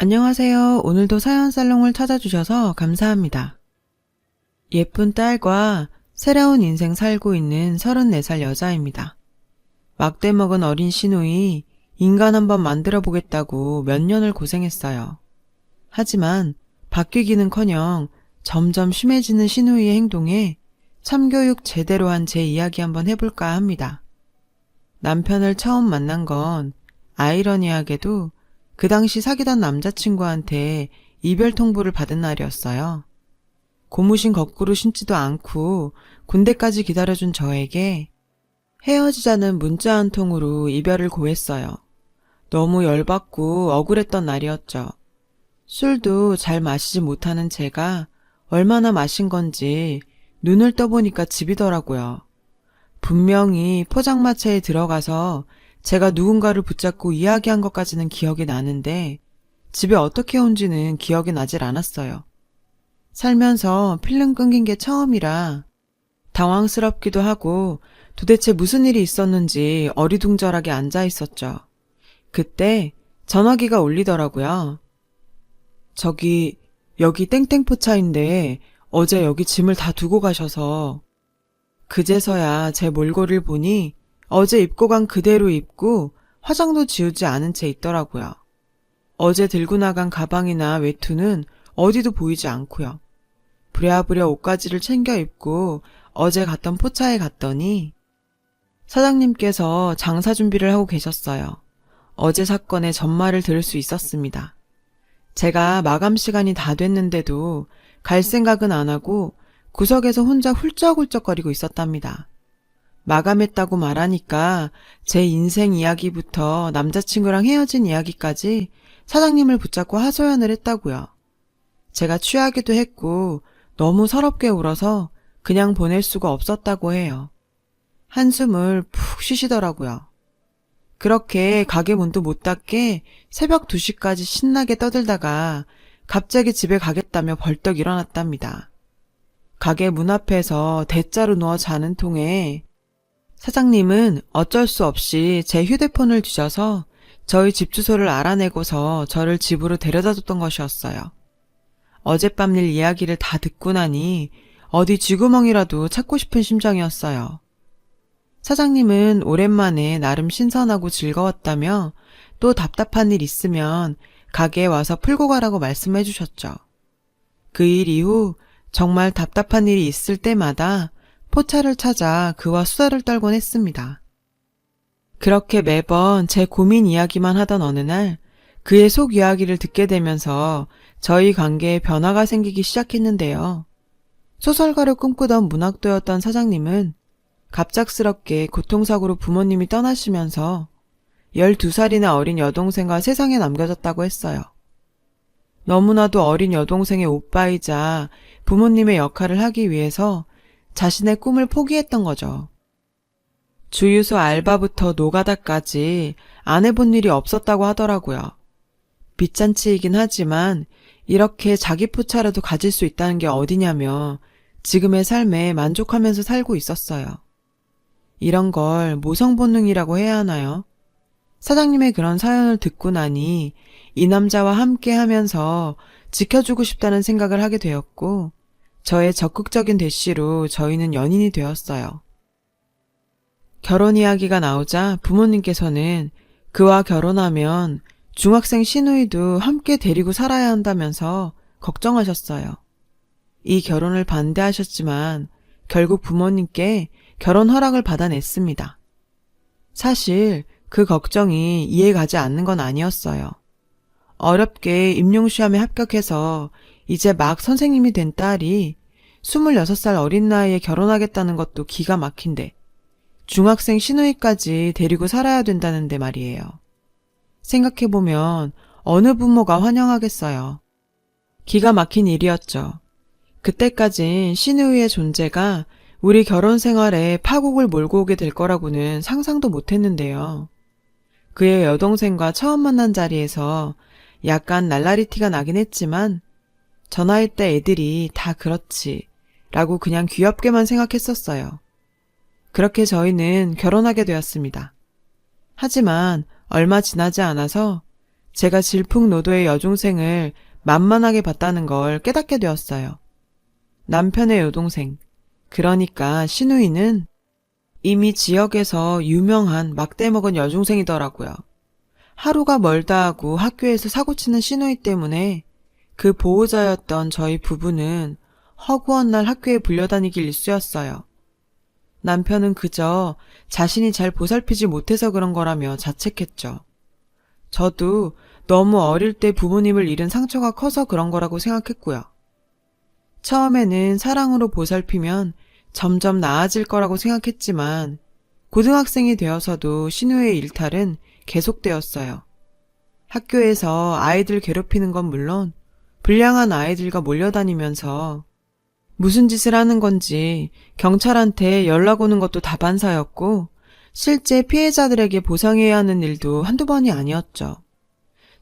안녕하세요. 오늘도 사연 살롱을 찾아주셔서 감사합니다. 예쁜 딸과 새로운 인생 살고 있는 34살 여자입니다. 막대 먹은 어린 시누이 인간 한번 만들어 보겠다고 몇 년을 고생했어요. 하지만 바뀌기는 커녕 점점 심해지는 시누이의 행동에 참교육 제대로 한 제 이야기 한번 해볼까 합니다. 남편을 처음 만난 건 아이러니하게도 그 당시 사귀던 남자친구한테 이별 통보를 받은 날이었어요. 고무신 거꾸로 신지도 않고 군대까지 기다려준 저에게 헤어지자는 문자 한 통으로 이별을 고했어요. 너무 열받고 억울했던 날이었죠. 술도 잘 마시지 못하는 제가 얼마나 마신 건지 눈을 떠보니까 집이더라고요. 분명히 포장마차에 들어가서 제가 누군가를 붙잡고 이야기한 것까지는 기억이 나는데 집에 어떻게 온지는 기억이 나질 않았어요. 살면서 필름 끊긴 게 처음이라 당황스럽기도 하고 도대체 무슨 일이 있었는지 어리둥절하게 앉아 있었죠. 그때 전화기가 울리더라고요. 저기, 여기 땡땡포차인데 어제 여기 짐을 다 두고 가셔서 그제서야 제 몰골을 보니 어제 입고 간 그대로 입고 화장도 지우지 않은 채 있더라고요. 어제 들고 나간 가방이나 외투는 어디도 보이지 않고요. 부랴부랴 옷가지를 챙겨 입고 어제 갔던 포차에 갔더니 사장님께서 장사 준비를 하고 계셨어요. 어제 사건의 전말을 들을 수 있었습니다. 제가 마감 시간이 다 됐는데도 갈 생각은 안 하고 구석에서 혼자 훌쩍훌쩍거리고 있었답니다. 마감했다고 말하니까 제 인생 이야기부터 남자친구랑 헤어진 이야기까지 사장님을 붙잡고 하소연을 했다고요. 제가 취하기도 했고 너무 서럽게 울어서 그냥 보낼 수가 없었다고 해요. 한숨을 푹 쉬시더라고요. 그렇게 가게 문도 못 닫게 새벽 2시까지 신나게 떠들다가 갑자기 집에 가겠다며 벌떡 일어났답니다. 가게 문 앞에서 대자로 누워 자는 통에 사장님은 어쩔 수 없이 제 휴대폰을 뒤져서 저희 집 주소를 알아내고서 저를 집으로 데려다 줬던 것이었어요. 어젯밤 일 이야기를 다 듣고 나니 어디 쥐구멍이라도 찾고 싶은 심정이었어요. 사장님은 오랜만에 나름 신선하고 즐거웠다며 또 답답한 일 있으면 가게에 와서 풀고 가라고 말씀해 주셨죠. 그 일 이후 정말 답답한 일이 있을 때마다 포차를 찾아 그와 수다를 떨곤 했습니다. 그렇게 매번 제 고민 이야기만 하던 어느 날 그의 속 이야기를 듣게 되면서 저희 관계에 변화가 생기기 시작했는데요. 소설가를 꿈꾸던 문학도였던 사장님은 갑작스럽게 교통사고로 부모님이 떠나시면서 12살이나 어린 여동생과 세상에 남겨졌다고 했어요. 너무나도 어린 여동생의 오빠이자 부모님의 역할을 하기 위해서 자신의 꿈을 포기했던 거죠. 주유소 알바부터 노가다까지 안 해본 일이 없었다고 하더라고요. 빚잔치이긴 하지만 이렇게 자기 포차라도 가질 수 있다는 게 어디냐며 지금의 삶에 만족하면서 살고 있었어요. 이런 걸 모성 본능이라고 해야 하나요? 사장님의 그런 사연을 듣고 나니 이 남자와 함께 하면서 지켜주고 싶다는 생각을 하게 되었고, 저의 적극적인 대시로 저희는 연인이 되었어요. 결혼 이야기가 나오자 부모님께서는 그와 결혼하면 중학생 시누이도 함께 데리고 살아야 한다면서 걱정하셨어요. 이 결혼을 반대하셨지만 결국 부모님께 결혼 허락을 받아냈습니다. 사실 그 걱정이 이해가지 않는 건 아니었어요. 어렵게 임용시험에 합격해서 이제 막 선생님이 된 딸이 26살 어린 나이에 결혼하겠다는 것도 기가 막힌데 중학생 시누이까지 데리고 살아야 된다는데 말이에요. 생각해보면 어느 부모가 환영하겠어요. 기가 막힌 일이었죠. 그때까진 시누이의 존재가 우리 결혼 생활에 파국을 몰고 오게 될 거라고는 상상도 못 했는데요. 그의 여동생과 처음 만난 자리에서 약간 날라리 티가 나긴 했지만 저 나이 때 애들이 다 그렇지 라고 그냥 귀엽게만 생각했었어요. 그렇게 저희는 결혼하게 되었습니다. 하지만 얼마 지나지 않아서 제가 질풍노도의 여중생을 만만하게 봤다는 걸 깨닫게 되었어요. 남편의 여동생, 그러니까 신우이는 이미 지역에서 유명한 막대 먹은 여중생이더라고요. 하루가 멀다 하고 학교에서 사고치는 신우이 때문에 그 보호자였던 저희 부부는 허구한 날 학교에 불려다니길 일쑤였어요. 남편은 그저 자신이 잘 보살피지 못해서 그런 거라며 자책했죠. 저도 너무 어릴 때 부모님을 잃은 상처가 커서 그런 거라고 생각했고요. 처음에는 사랑으로 보살피면 점점 나아질 거라고 생각했지만 고등학생이 되어서도 신우의 일탈은 계속되었어요. 학교에서 아이들 괴롭히는 건 물론 불량한 아이들과 몰려다니면서 무슨 짓을 하는 건지 경찰한테 연락 오는 것도 다반사였고 실제 피해자들에게 보상해야 하는 일도 한두 번이 아니었죠.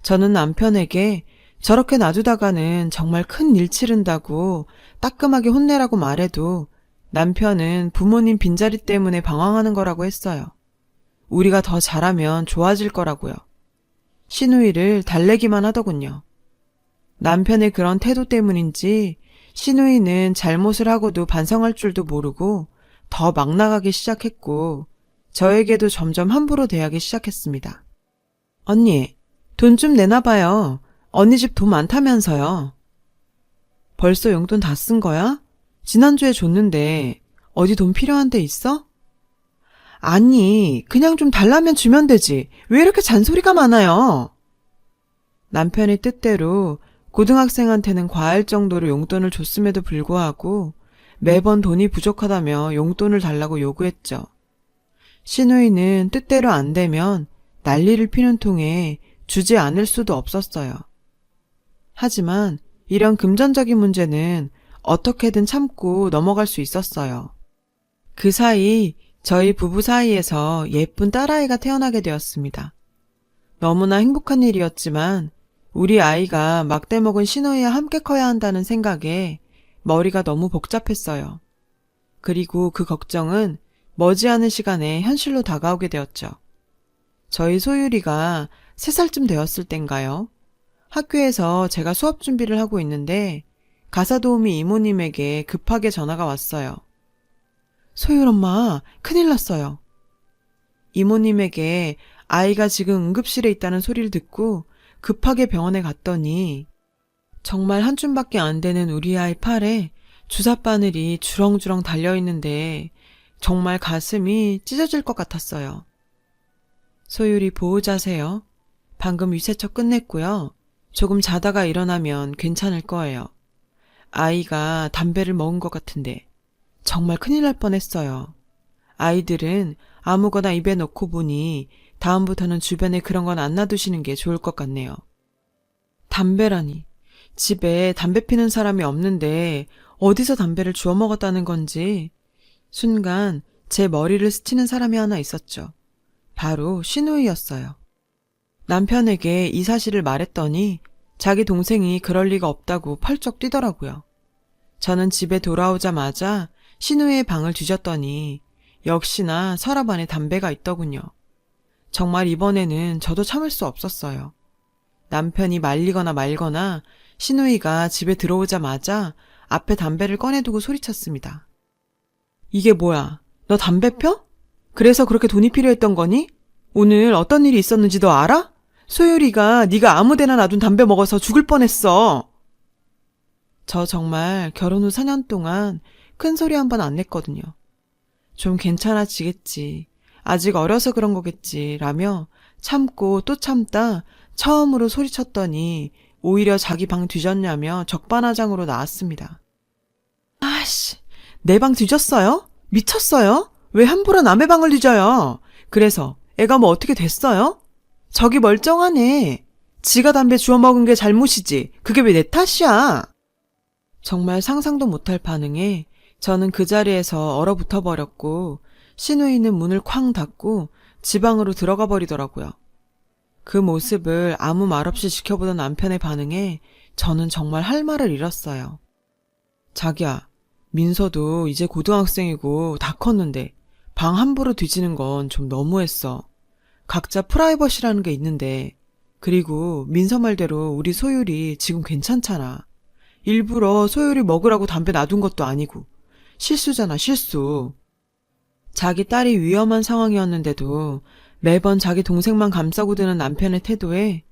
저는 남편에게 저렇게 놔두다가는 정말 큰 일 치른다고 따끔하게 혼내라고 말해도 남편은 부모님 빈자리 때문에 방황하는 거라고 했어요. 우리가 더 잘하면 좋아질 거라고요. 신우이를 달래기만 하더군요. 남편의 그런 태도 때문인지 신우이는 잘못을 하고도 반성할 줄도 모르고 더 막 나가기 시작했고 저에게도 점점 함부로 대하기 시작했습니다. 언니, 돈 좀 내놔봐요. 언니 집 돈 많다면서요. 벌써 용돈 다 쓴 거야? 지난주에 줬는데 어디 돈 필요한 데 있어? 아니, 그냥 좀 달라면 주면 되지. 왜 이렇게 잔소리가 많아요? 남편의 뜻대로 고등학생한테는 과할 정도로 용돈을 줬음에도 불구하고 매번 돈이 부족하다며 용돈을 달라고 요구했죠. 신우이는 뜻대로 안 되면 난리를 피는 통에 주지 않을 수도 없었어요. 하지만 이런 금전적인 문제는 어떻게든 참고 넘어갈 수 있었어요. 그 사이 저희 부부 사이에서 예쁜 딸아이가 태어나게 되었습니다. 너무나 행복한 일이었지만 우리 아이가 막대 먹은 신우이와 함께 커야 한다는 생각에 머리가 너무 복잡했어요. 그리고 그 걱정은 머지않은 시간에 현실로 다가오게 되었죠. 저희 소율이가 3살쯤 되었을 땐가요? 학교에서 제가 수업 준비를 하고 있는데 가사 도우미 이모님에게 급하게 전화가 왔어요. 소율 엄마, 큰일 났어요. 이모님에게 아이가 지금 응급실에 있다는 소리를 듣고 급하게 병원에 갔더니 정말 한 줌밖에 안 되는 우리 아이 팔에 주사바늘이 주렁주렁 달려있는데 정말 가슴이 찢어질 것 같았어요. 소율이 보호자세요. 방금 위세척 끝냈고요. 조금 자다가 일어나면 괜찮을 거예요. 아이가 담배를 먹은 것 같은데 정말 큰일 날 뻔했어요. 아이들은 아무거나 입에 넣고 보니 다음부터는 주변에 그런 건 안 놔두시는 게 좋을 것 같네요. 담배라니. 집에 담배 피는 사람이 없는데 어디서 담배를 주워 먹었다는 건지 순간 제 머리를 스치는 사람이 하나 있었죠. 바로 신우이였어요. 남편에게 이 사실을 말했더니 자기 동생이 그럴 리가 없다고 펄쩍 뛰더라고요. 저는 집에 돌아오자마자 신우이의 방을 뒤졌더니 역시나 서랍 안에 담배가 있더군요. 정말 이번에는 저도 참을 수 없었어요. 남편이 말리거나 말거나 신우이가 집에 들어오자마자 앞에 담배를 꺼내두고 소리쳤습니다. 이게 뭐야? 너 담배 펴? 그래서 그렇게 돈이 필요했던 거니? 오늘 어떤 일이 있었는지 너 알아? 소율이가 네가 아무데나 놔둔 담배 먹어서 죽을 뻔했어. 저 정말 결혼 후 4년 동안 큰 소리 한 번 안 냈거든요. 좀 괜찮아지겠지. 아직 어려서 그런 거겠지. 라며 참고 또 참다 처음으로 소리쳤더니 오히려 자기 방 뒤졌냐며 적반하장으로 나왔습니다. 아씨, 내 방 뒤졌어요? 미쳤어요? 왜 함부로 남의 방을 뒤져요? 그래서 애가 뭐 어떻게 됐어요? 저기 멀쩡하네. 지가 담배 주워 먹은 게 잘못이지. 그게 왜 내 탓이야? 정말 상상도 못할 반응에 저는 그 자리에서 얼어붙어 버렸고 신우이는 문을 쾅 닫고 지방으로 들어가 버리더라고요. 그 모습을 아무 말 없이 지켜보던 남편의 반응에 저는 정말 할 말을 잃었어요. 자기야, 민서도 이제 고등학생이고 다 컸는데 방 함부로 뒤지는 건 좀 너무했어. 각자 프라이버시라는 게 있는데 그리고 민서 말대로 우리 소율이 지금 괜찮잖아. 일부러 소율이 먹으라고 담배 놔둔 것도 아니고. 실수잖아, 실수. 자기 딸이 위험한 상황이었는데도 매번 자기 동생만 감싸고 드는 남편의 태도에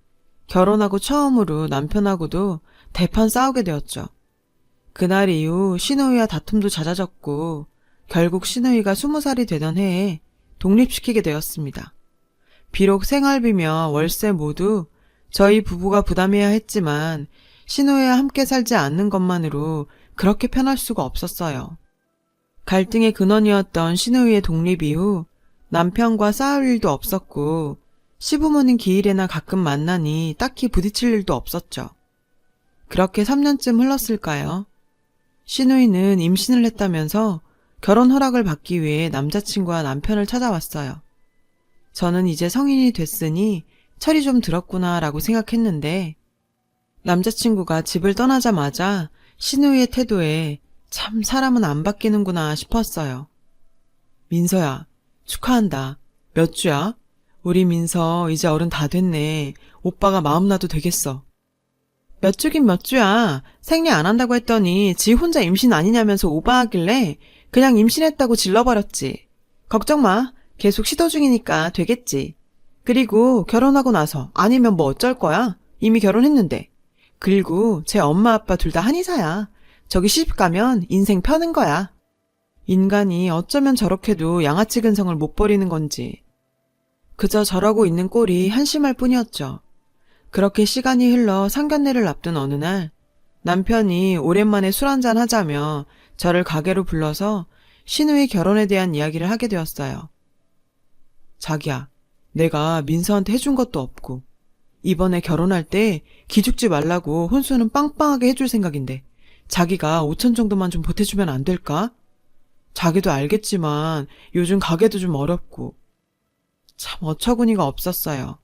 결혼하고 처음으로 남편하고도 대판 싸우게 되었죠. 그날 이후 신우이와 다툼도 잦아졌고 결국 신우이가 스무 살이 되던 해에 독립시키게 되었습니다. 비록 생활비며 월세 모두 저희 부부가 부담해야 했지만 신우이와 함께 살지 않는 것만으로 그렇게 편할 수가 없었어요. 갈등의 근원이었던 신우이의 독립 이후 남편과 싸울 일도 없었고 시부모님 기일에나 가끔 만나니 딱히 부딪힐 일도 없었죠. 그렇게 3년쯤 흘렀을까요? 신우이는 임신을 했다면서 결혼 허락을 받기 위해 남자친구와 남편을 찾아왔어요. 저는 이제 성인이 됐으니 철이 좀 들었구나 라고 생각했는데 남자친구가 집을 떠나자마자 신우이의 태도에 참 사람은 안 바뀌는구나 싶었어요. 민서야, 축하한다. 몇 주야? 우리 민서 이제 어른 다 됐네. 오빠가 마음 놔도 되겠어. 몇 주긴 몇 주야. 생리 안 한다고 했더니 지 혼자 임신 아니냐면서 오바하길래 그냥 임신했다고 질러버렸지. 걱정 마. 계속 시도 중이니까 되겠지. 그리고 결혼하고 나서 아니면 뭐 어쩔 거야? 이미 결혼했는데. 그리고 제 엄마 아빠 둘 다 한의사야. 저기 시집 가면 인생 펴는 거야. 인간이 어쩌면 저렇게도 양아치 근성을 못 버리는 건지. 그저 저러고 있는 꼴이 한심할 뿐이었죠. 그렇게 시간이 흘러 상견례를 앞둔 어느 날 남편이 오랜만에 술 한잔 하자며 저를 가게로 불러서 신우의 결혼에 대한 이야기를 하게 되었어요. 자기야, 내가 민서한테 해준 것도 없고 이번에 결혼할 때 기죽지 말라고 혼수는 빵빵하게 해줄 생각인데 자기가 5천 정도만 좀 보태주면 안 될까? 자기도 알겠지만 요즘 가게도 좀 어렵고 참 어처구니가 없었어요.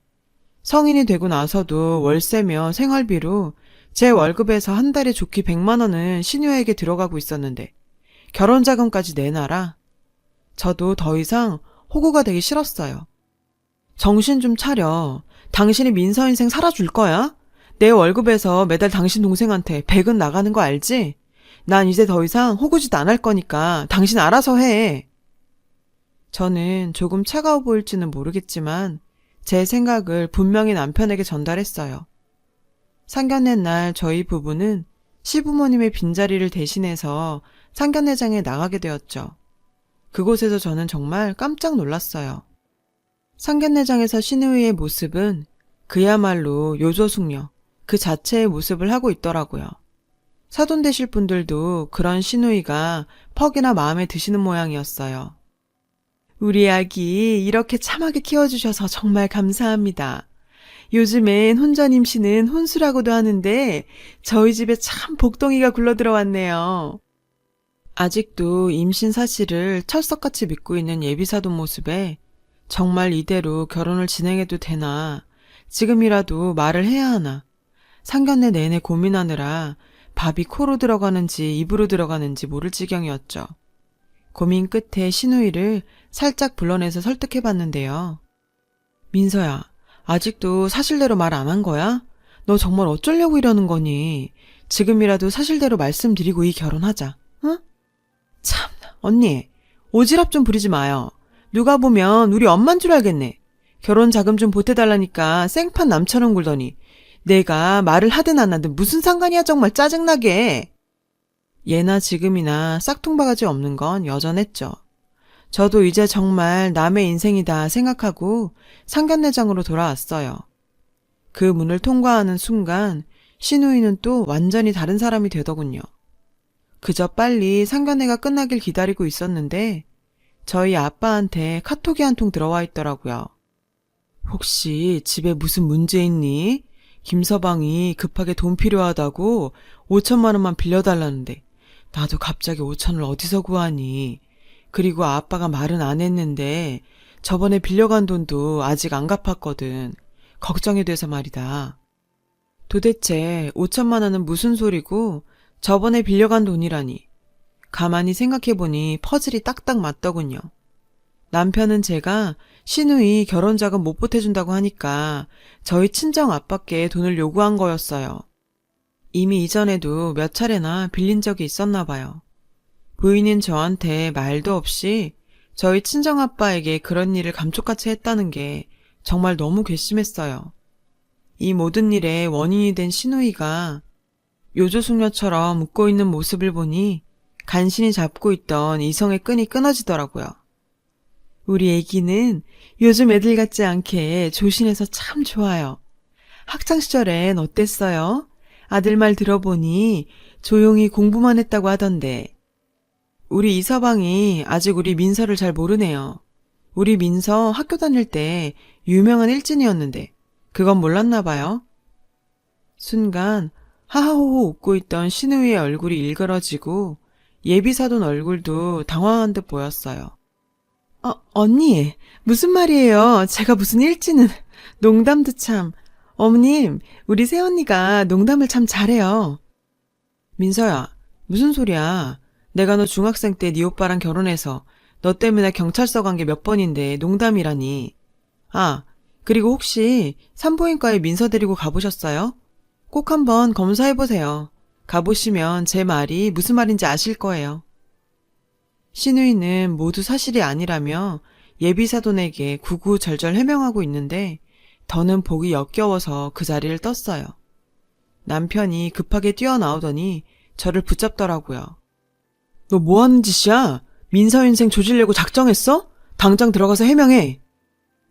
성인이 되고 나서도 월세며 생활비로 제 월급에서 한 달에 좋기 100만 원은 신유에게 들어가고 있었는데 결혼 자금까지 내놔라. 저도 더 이상 호구가 되기 싫었어요. 정신 좀 차려. 당신이 민서 인생 살아줄 거야? 내 월급에서 매달 당신 동생한테 100은 나가는 거 알지? 난 이제 더 이상 호구짓 안 할 거니까 당신 알아서 해. 저는 조금 차가워 보일지는 모르겠지만 제 생각을 분명히 남편에게 전달했어요. 상견례 날 저희 부부는 시부모님의 빈자리를 대신해서 상견례장에 나가게 되었죠. 그곳에서 저는 정말 깜짝 놀랐어요. 상견례장에서 신우이의 모습은 그야말로 요조숙녀 그 자체의 모습을 하고 있더라고요. 사돈 되실 분들도 그런 신우이가 퍽이나 마음에 드시는 모양이었어요. 우리 아기 이렇게 참하게 키워주셔서 정말 감사합니다. 요즘엔 혼전 임신은 혼수라고도 하는데 저희 집에 참 복덩이가 굴러 들어왔네요. 아직도 임신 사실을 철석같이 믿고 있는 예비사돈 모습에 정말 이대로 결혼을 진행해도 되나 지금이라도 말을 해야 하나 상견례 내내 고민하느라 밥이 코로 들어가는지 입으로 들어가는지 모를 지경이었죠. 고민 끝에 신우이를 살짝 불러내서 설득해 봤는데요. 민서야, 아직도 사실대로 말 안 한 거야? 너 정말 어쩌려고 이러는 거니? 지금이라도 사실대로 말씀드리고 이 결혼하자. 응? 참, 언니, 오지랖 좀 부리지 마요. 누가 보면 우리 엄만 줄 알겠네. 결혼 자금 좀 보태달라니까 생판 남처럼 굴더니 내가 말을 하든 안 하든 무슨 상관이야 정말 짜증나게. 예나 지금이나 싹퉁바가지 없는 건 여전했죠. 저도 이제 정말 남의 인생이다 생각하고 상견례장으로 돌아왔어요. 그 문을 통과하는 순간 신우이는 또 완전히 다른 사람이 되더군요. 그저 빨리 상견례가 끝나길 기다리고 있었는데 저희 아빠한테 카톡이 한 통 들어와 있더라고요. 혹시 집에 무슨 문제 있니? 김서방이 급하게 돈 필요하다고 5천만 원만 빌려달라는데 나도 갑자기 5천을 어디서 구하니? 그리고 아빠가 말은 안 했는데 저번에 빌려간 돈도 아직 안 갚았거든. 걱정이 돼서 말이다. 도대체 5천만 원은 무슨 소리고 저번에 빌려간 돈이라니. 가만히 생각해보니 퍼즐이 딱딱 맞더군요. 남편은 제가 신우이 결혼 자금 못 보태준다고 하니까 저희 친정 아빠께 돈을 요구한 거였어요. 이미 이전에도 몇 차례나 빌린 적이 있었나 봐요. 부인인 저한테 말도 없이 저희 친정 아빠에게 그런 일을 감쪽같이 했다는 게 정말 너무 괘씸했어요. 이 모든 일의 원인이 된 신우이가 요조숙녀처럼 웃고 있는 모습을 보니 간신히 잡고 있던 이성의 끈이 끊어지더라고요. 우리 애기는 요즘 애들 같지 않게 조신해서 참 좋아요. 학창시절엔 어땠어요? 아들 말 들어보니 조용히 공부만 했다고 하던데. 우리 이서방이 아직 우리 민서를 잘 모르네요. 우리 민서 학교 다닐 때 유명한 일진이었는데 그건 몰랐나 봐요. 순간 하하호호 웃고 있던 신우이의 얼굴이 일그러지고 예비사돈 얼굴도 당황한 듯 보였어요. 어, 언니, 무슨 말이에요? 제가 무슨 일진은. 농담도 참. 어머님, 우리 새언니가 농담을 참 잘해요. 민서야, 무슨 소리야. 내가 너 중학생 때 네 오빠랑 결혼해서 너 때문에 경찰서 간 게 몇 번인데 농담이라니. 아, 그리고 혹시 산부인과에 민서 데리고 가보셨어요? 꼭 한번 검사해보세요. 가보시면 제 말이 무슨 말인지 아실 거예요. 신우이는 모두 사실이 아니라며 예비사돈에게 구구절절 해명하고 있는데 더는 보기 역겨워서 그 자리를 떴어요. 남편이 급하게 뛰어나오더니 저를 붙잡더라고요. 너 뭐 하는 짓이야? 민서 인생 조질려고 작정했어? 당장 들어가서 해명해.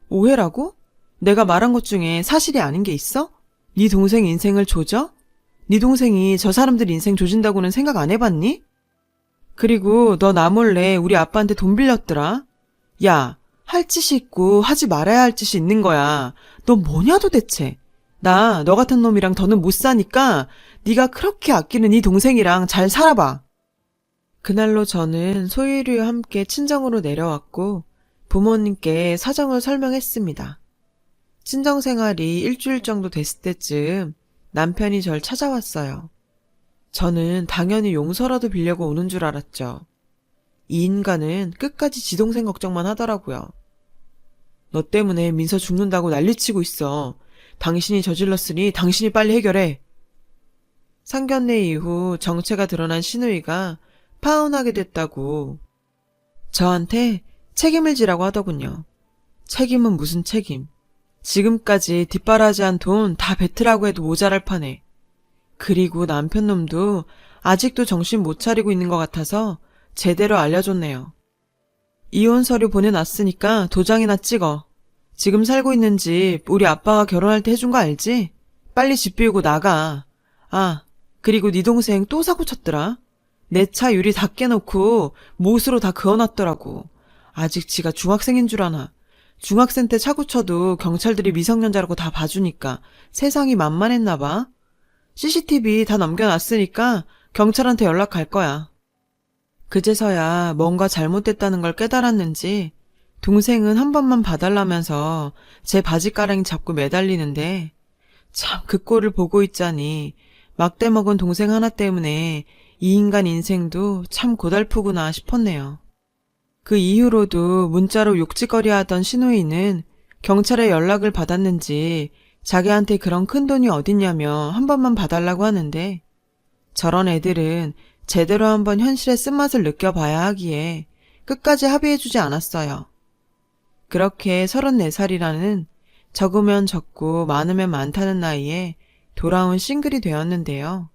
오해라고? 내가 말한 것 중에 사실이 아닌 게 있어? 네 동생 인생을 조져? 네 동생이 저 사람들 인생 조진다고는 생각 안 해봤니? 그리고 너 나 몰래 우리 아빠한테 돈 빌렸더라. 야, 할 짓이 있고 하지 말아야 할 짓이 있는 거야. 너 뭐냐 도대체? 나 너 같은 놈이랑 더는 못 사니까 네가 그렇게 아끼는 네 동생이랑 잘 살아봐. 그날로 저는 소율이와 함께 친정으로 내려왔고 부모님께 사정을 설명했습니다. 친정 생활이 일주일 정도 됐을 때쯤 남편이 절 찾아왔어요. 저는 당연히 용서라도 빌려고 오는 줄 알았죠. 이 인간은 끝까지 지동생 걱정만 하더라고요. 너 때문에 민서 죽는다고 난리치고 있어. 당신이 저질렀으니 당신이 빨리 해결해. 상견례 이후 정체가 드러난 신우이가 파혼하게 됐다고 저한테 책임을 지라고 하더군요. 책임은 무슨 책임? 지금까지 뒷바라지한 돈 다 뱉으라고 해도 모자랄 판에. 그리고 남편 놈도 아직도 정신 못 차리고 있는 것 같아서 제대로 알려줬네요. 이혼 서류 보내놨으니까 도장이나 찍어. 지금 살고 있는 집 우리 아빠가 결혼할 때 해준 거 알지? 빨리 집 비우고 나가. 아, 그리고 네 동생 또 사고 쳤더라. 내 차 유리 다 깨놓고 못으로 다 그어놨더라고. 아직 지가 중학생인 줄 아나. 중학생 때 차고 쳐도 경찰들이 미성년자라고 다 봐주니까 세상이 만만했나 봐. CCTV 다 넘겨놨으니까 경찰한테 연락할 거야. 그제서야 뭔가 잘못됐다는 걸 깨달았는지 동생은 한 번만 봐달라면서 제 바지가랑이 잡고 매달리는데 참 그 꼴을 보고 있자니 막대 먹은 동생 하나 때문에 이 인간 인생도 참 고달프구나 싶었네요. 그 이후로도 문자로 욕짓거리 하던 신우이는 경찰에 연락을 받았는지 자기한테 그런 큰 돈이 어딨냐며 한 번만 봐달라고 하는데 저런 애들은 제대로 한번 현실의 쓴맛을 느껴봐야 하기에 끝까지 합의해주지 않았어요. 그렇게 34살이라는 적으면 적고 많으면 많다는 나이에 돌아온 싱글이 되었는데요.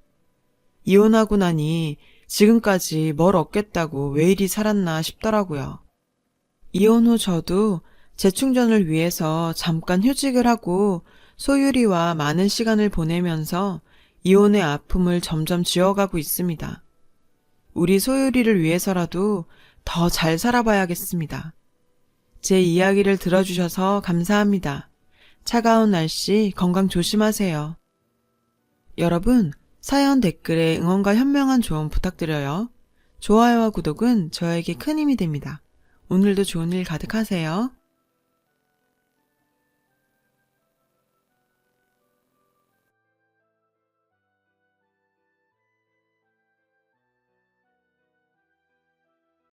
이혼하고 나니 지금까지 뭘 얻겠다고 왜 이리 살았나 싶더라고요. 이혼 후 저도 재충전을 위해서 잠깐 휴직을 하고 소유리와 많은 시간을 보내면서 이혼의 아픔을 점점 지워가고 있습니다. 우리 소유리를 위해서라도 더 잘 살아봐야겠습니다. 제 이야기를 들어주셔서 감사합니다. 차가운 날씨 건강 조심하세요. 여러분, 사연 댓글에 응원과 현명한 조언 부탁드려요. 좋아요와 구독은 저에게 큰 힘이 됩니다. 오늘도 좋은 일 가득하세요.